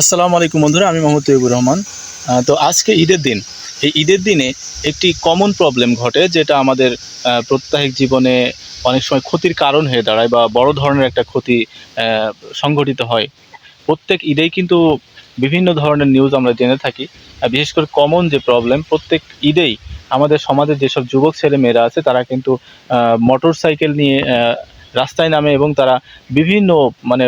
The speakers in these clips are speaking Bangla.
আসসালামু আলাইকুম বন্ধুরা, আমি মোহাম্মদ তৈবুর রহমান। তো আজকে ঈদের দিন। এই ঈদের দিনে একটি কমন প্রবলেম ঘটে, যেটা আমাদের প্রত্যাহিক জীবনে অনেক সময় ক্ষতির কারণ হয়ে দাঁড়ায় বা বড় ধরনের একটা ক্ষতি সংঘটিত হয়। প্রত্যেক ঈদেই কিন্তু বিভিন্ন ধরনের নিউজ আমরা জেনে থাকি। বিশেষ করে কমন যে প্রবলেম প্রত্যেক ঈদেই আমাদের সমাজের যেসব যুবক ছেলে মেয়েরা আছে, তারা কিন্তু মোটর সাইকেল নিয়ে রাস্তায় নামে এবং তারা বিভিন্ন মানে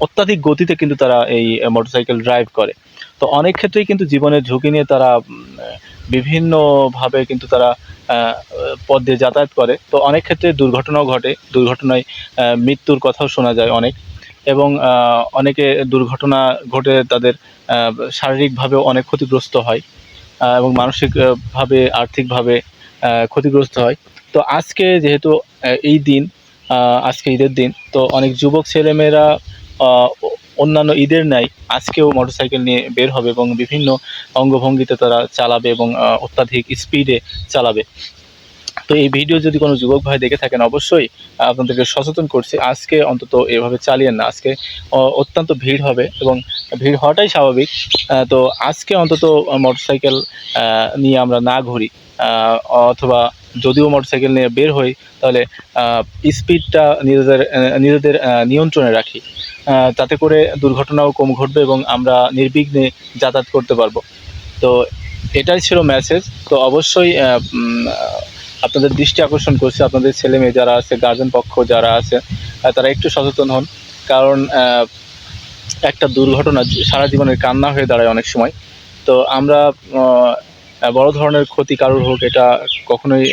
অত্যাধিক গতিতে কিন্তু তারা এই মোটরসাইকেল ড্রাইভ করে। তো অনেক ক্ষেত্রেই কিন্তু জীবনের ঝুঁকি নিয়ে তারা বিভিন্নভাবে কিন্তু তারা পথ দিয়ে যাতায়াত করে। তো অনেক ক্ষেত্রে দুর্ঘটনাও ঘটে। দুর্ঘটনায় মৃত্যুর কথাও শোনা যায় অনেক। এবং অনেকে দুর্ঘটনা ঘটে তাদের শারীরিকভাবেও অনেক ক্ষতিগ্রস্ত হয় এবং মানসিকভাবে, আর্থিকভাবে ক্ষতিগ্রস্ত হয়। তো আজকে যেহেতু এই দিন আজকে ঈদের দিন, তো অনেক যুবক ছেলেমেয়েরা অন্যান্য ঈদের ন্যায় আজকেও মোটরসাইকেল নিয়ে বের হবে এবং বিভিন্ন অঙ্গভঙ্গিতে তারা চালাবে এবং অত্যাধিক স্পিডে চালাবে। তো এই ভিডিও যদি কোনো যুবক ভাই দেখে থাকেন, অবশ্যই আপনাদেরকে সচেতন করছি। আজকে অন্তত এভাবে চালিয়েন না। আজকে অত্যন্ত ভিড় হবে এবং ভিড় হওয়াটাই স্বাভাবিক। তো আজকে অন্তত মোটরসাইকেল নিয়ে আমরা না ঘুরি। অথবা যদিও মোটরসাইকেল নিয়ে বের হই, তাহলে স্পিডটা নিজেদের নিজেদের নিয়ন্ত্রণে রাখি। তাতে করে দুর্ঘটনাও কম ঘটবে এবং আমরা নির্বিঘ্নে যাতায়াত করতে পারব। তো এটাই ছিল মেসেজ তো অবশ্যই আপনাদের দৃষ্টি আকর্ষণ করছি। আপনাদের ছেলে মেয়ে যারা আছে গার্জেন পক্ষ যারা আছে তারা একটু সচেতন হন। কারণ একটা দুর্ঘটনা, সারা জীবনের কান্না হয়ে দাঁড়ায় অনেক সময়। তো আমরা বড় ধরনের ক্ষতি কারোর হোক এটা কখনোই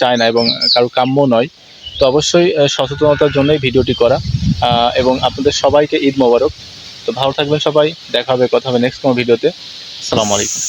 চায় না এবং কারও কাম্য নয়। তো অবশ্যই সচেতনতার জন্যই ভিডিওটি করা এবং আপনাদের সবাইকে ঈদ মোবারক। তো ভালো থাকবেন সবাই, দেখা হবে, কথা হবে নেক্সট কোনো ভিডিওতে। আসসালামু আলাইকুম।